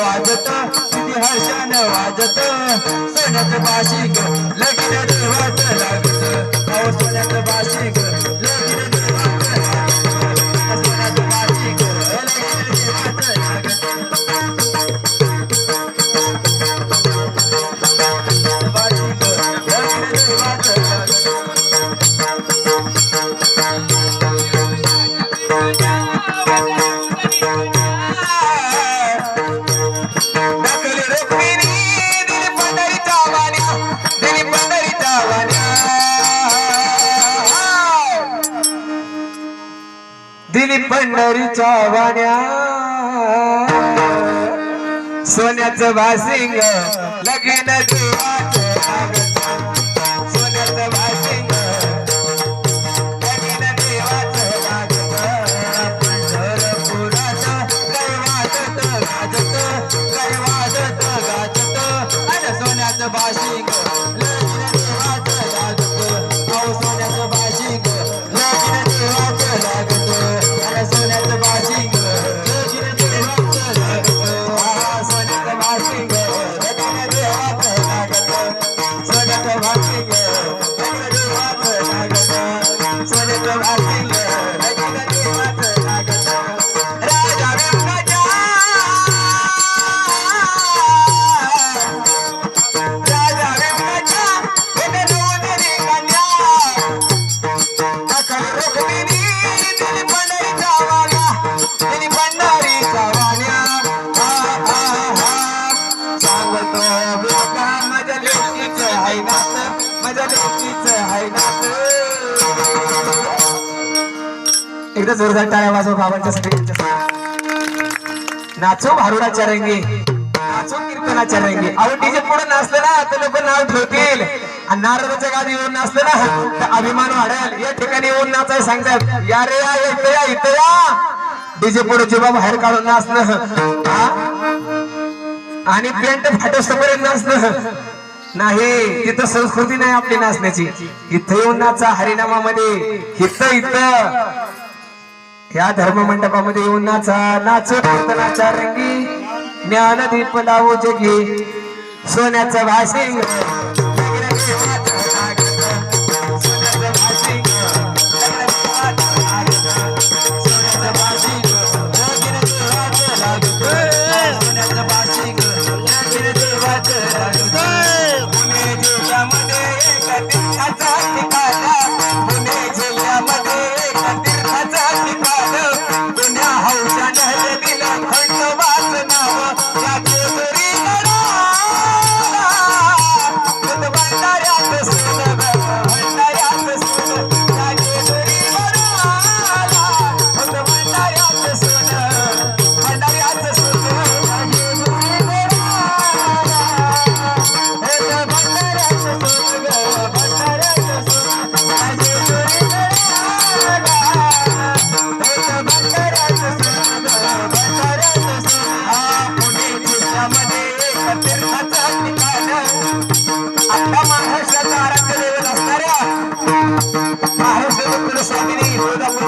वाजत किती हर्षान वाजत सण्यात भाषिक लगीन देवाच लागत. पाऊस भाषिक दिली पंढरीच्या वाण्या. सोन्याचं वासिंग लगीन देवाचं भगवान एकदा जोरदार टाळ्या वाजव बाबांच्या साठी नाचो भारुडाच्या रंगी. नाचो कीर्तनाच्या रंगी. अहो पुढे नाचलं ना तर लोक नाव ठेवतील. आणि नारदाच्या गादी येऊन नाचलं ना तर अभिमान वाढेल. या ठिकाणी येऊन नाचाय सांगतात या रे या इथं या इथं या. डीजे पुढे जेव्हा बाहेर काढून नाचणं आणि पेंट फाटोस्तपर्यंत नाचणं नाही तिथं संस्कृती नाही आपली नाचण्याची. इथं येऊन नाचा हरिनामामध्ये. इथं इथं. या धर्म मंडपामध्ये येऊन नाचा. नाच नाचा रंगी. ज्ञानदीप लावू जगी. सोन्याचं भाषिंग